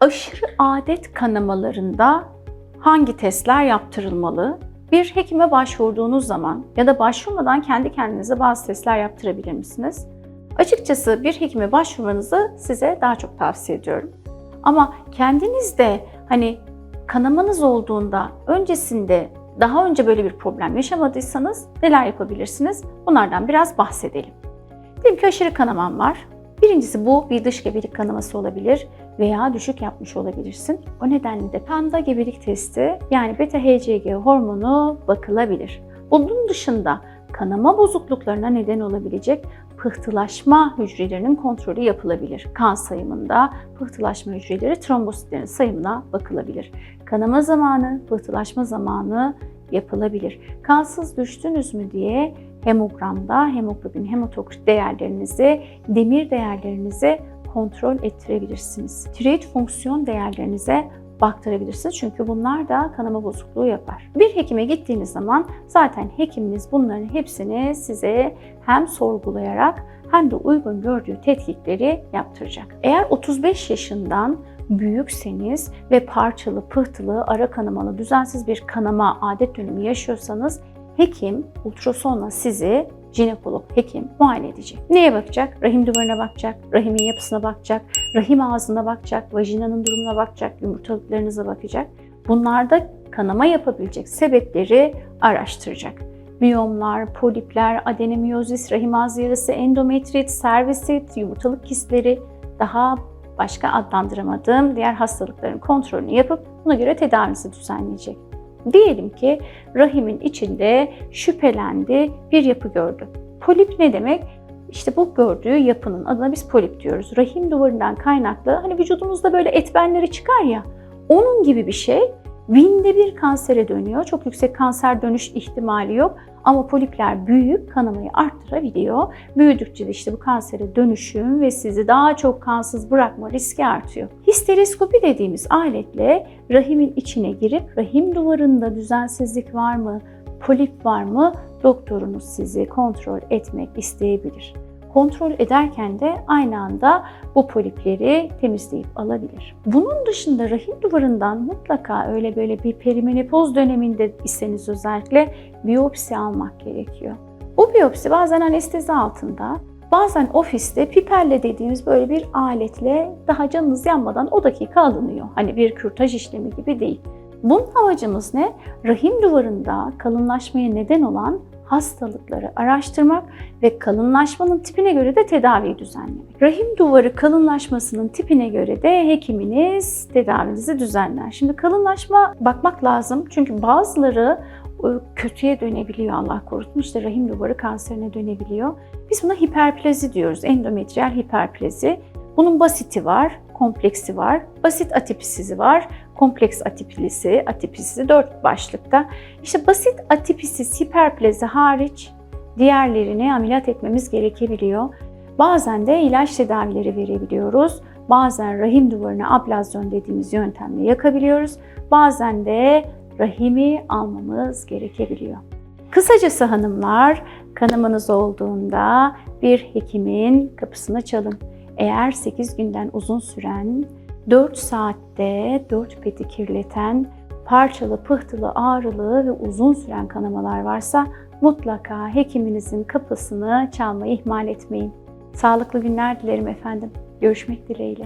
Aşırı adet kanamalarında hangi testler yaptırılmalı? Bir hekime başvurduğunuz zaman ya da başvurmadan kendi kendinize bazı testler yaptırabilir misiniz? Açıkçası bir hekime başvurmanızı size daha çok tavsiye ediyorum. Ama kendiniz de hani kanamanız olduğunda öncesinde daha önce böyle bir problem yaşamadıysanız neler yapabilirsiniz? Bunlardan biraz bahsedelim. Diyelim ki aşırı kanaman var. Birincisi bu bir dış gebelik kanaması olabilir veya düşük yapmış olabilirsin. O nedenle de kanda gebelik testi yani beta HCG hormonu bakılabilir. Bunun dışında kanama bozukluklarına neden olabilecek pıhtılaşma hücrelerinin kontrolü yapılabilir. Kan sayımında pıhtılaşma hücreleri trombositlerin sayımına bakılabilir. Kanama zamanı, pıhtılaşma zamanı yapılabilir. Kansız düştünüz mü diye hemogramda hemoglobin, hematokrit değerlerinizi, demir değerlerinizi kontrol ettirebilirsiniz. Tiroid fonksiyon değerlerinize baktırabilirsiniz. Çünkü bunlar da kanama bozukluğu yapar. Bir hekime gittiğiniz zaman zaten hekiminiz bunların hepsini size hem sorgulayarak hem de uygun gördüğü tetkikleri yaptıracak. Eğer 35 yaşından büyükseniz ve parçalı, pıhtılı, ara kanamalı, düzensiz bir kanama adet dönemi yaşıyorsanız hekim ultrasonla sizi jinekolog, hekim muayene edecek. Neye bakacak? Rahim duvarına bakacak, rahimin yapısına bakacak, rahim ağzına bakacak, vajinanın durumuna bakacak, yumurtalıklarınıza bakacak. Bunlarda kanama yapabilecek sebepleri araştıracak. Miyomlar, polipler, adenomiyozis, rahim ağzı yarısı, endometrit, servisit, yumurtalık kistleri, daha başka adlandıramadığım diğer hastalıkların kontrolünü yapıp buna göre tedavisi düzenleyecek. Diyelim ki rahimin içinde şüphelendi, bir yapı gördü. Polip ne demek? İşte bu gördüğü yapının adına biz polip diyoruz. Rahim duvarından kaynaklı hani vücudumuzda böyle etbenleri çıkar ya onun gibi bir şey binde bir kansere dönüyor. Çok yüksek kanser dönüş ihtimali yok ama polipler büyüyüp kanamayı arttırabiliyor. Büyüdükçe de işte bu kansere dönüşüm ve sizi daha çok kansız bırakma riski artıyor. Histeroskopi dediğimiz aletle rahimin içine girip rahim duvarında düzensizlik var mı, polip var mı doktorunuz sizi kontrol etmek isteyebilir. Kontrol ederken de aynı anda bu polipleri temizleyip alabilir. Bunun dışında rahim duvarından mutlaka öyle böyle bir perimenopoz döneminde iseniz özellikle biyopsi almak gerekiyor. Bu biyopsi bazen anestezi altında, bazen ofiste piperle dediğimiz böyle bir aletle daha canınız yanmadan o dakika alınıyor. Hani bir kürtaj işlemi gibi değil. Bunun amacımız ne? Rahim duvarında kalınlaşmaya neden olan hastalıkları araştırmak ve kalınlaşmanın tipine göre de tedaviyi düzenlemek. Rahim duvarı kalınlaşmasının tipine göre de hekiminiz tedavinizi düzenler. Şimdi kalınlaşma bakmak lazım çünkü bazıları e, kötüye dönebiliyor Allah korusun. İşte rahim duvarı kanserine dönebiliyor. Biz buna hiperplazi diyoruz. Endometriyal hiperplazi. Bunun basiti var, kompleksi var, basit atipisizi var, kompleks atipisi dört başlıkta. İşte basit atipisiz hiperplazi hariç diğerlerini ameliyat etmemiz gerekebiliyor. Bazen de ilaç tedavileri verebiliyoruz. Bazen rahim duvarına ablazyon dediğimiz yöntemle yakabiliyoruz. Bazen de rahimi almamız gerekebiliyor. Kısacası hanımlar, kanamanız olduğunda bir hekimin kapısını çalın. Eğer 8 günden uzun süren 4 saatte 4 peti kirleten, parçalı, pıhtılı, ağrılı ve uzun süren kanamalar varsa mutlaka hekiminizin kapısını çalmayı ihmal etmeyin. Sağlıklı günler dilerim efendim. Görüşmek dileğiyle.